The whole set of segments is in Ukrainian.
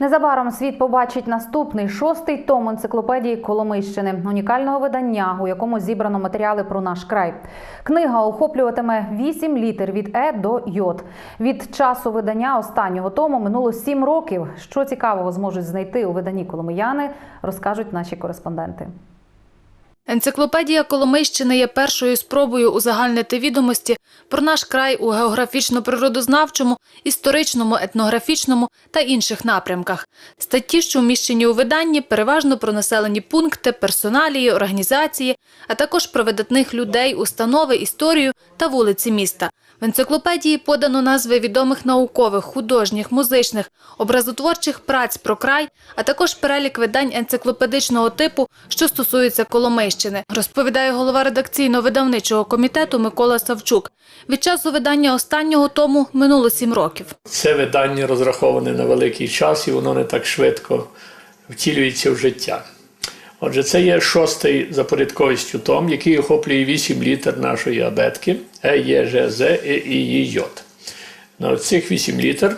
Незабаром світ побачить наступний шостий том енциклопедії Коломийщини, унікального видання, у якому зібрано матеріали про наш край. Книга охоплюватиме вісім літер від Е до Йод. Від часу видання останнього тому минуло сім років. Що цікавого зможуть знайти у виданні Коломияни, розкажуть наші кореспонденти. Енциклопедія Коломийщини є першою спробою узагальнити відомості про наш край у географічно-природознавчому, історичному, етнографічному та інших напрямках. Статті, що вміщені у виданні, переважно про населені пункти, персоналії, організації, а також про видатних людей, установи, історію та вулиці міста. В енциклопедії подано назви відомих наукових, художніх, музичних, образотворчих праць про край, а також перелік видань енциклопедичного типу, що стосуються Коломийщини, розповідає голова редакційно-видавничого комітету Микола Савчук. Від часу видання останнього тому минуло сім років. Це видання розраховане на великий час і воно не так швидко втілюється в життя. Отже, це є шостий за порядковістю том, який охоплює вісім літер нашої абетки Е, Є, Ж, З, І, І, Й, На цих вісім літер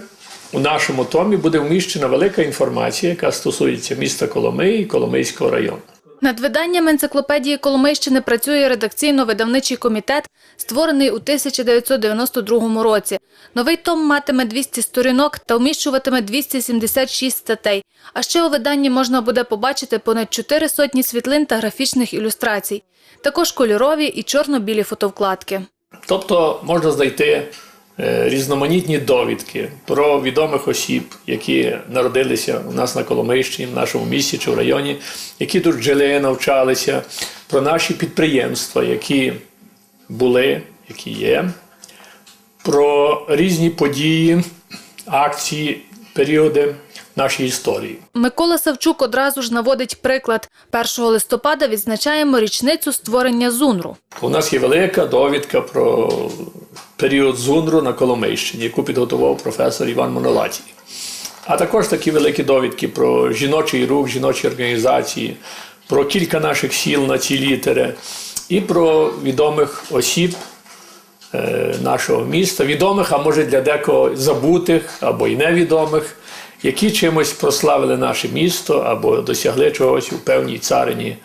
у нашому томі буде вміщена велика інформація, яка стосується міста Коломиї і Коломийського району. Над виданням енциклопедії Коломийщини працює редакційно-видавничий комітет, створений у 1992 році. Новий том матиме 200 сторінок та вміщуватиме 276 статей. А ще у виданні можна буде побачити понад 4 сотні світлин та графічних ілюстрацій. Також кольорові і чорно-білі фотовкладки. Тобто можна знайти різноманітні довідки про відомих осіб, які народилися у нас на Коломийщині, в нашому місті чи в районі, які тут жили, навчалися, про наші підприємства, які були, які є, про різні події, акції, періоди нашої історії. Микола Савчук одразу ж наводить приклад. 1 листопада відзначаємо річницю створення ЗУНРу. У нас є велика довідка про період Зунру на Коломийщині, яку підготував професор Іван Монолатій. А також такі великі довідки про жіночий рух, жіночі організації, про кілька наших сіл на ці літери і про відомих осіб е, нашого міста, відомих, а може для декого забутих або й невідомих, які чимось прославили наше місто або досягли чогось у певній царині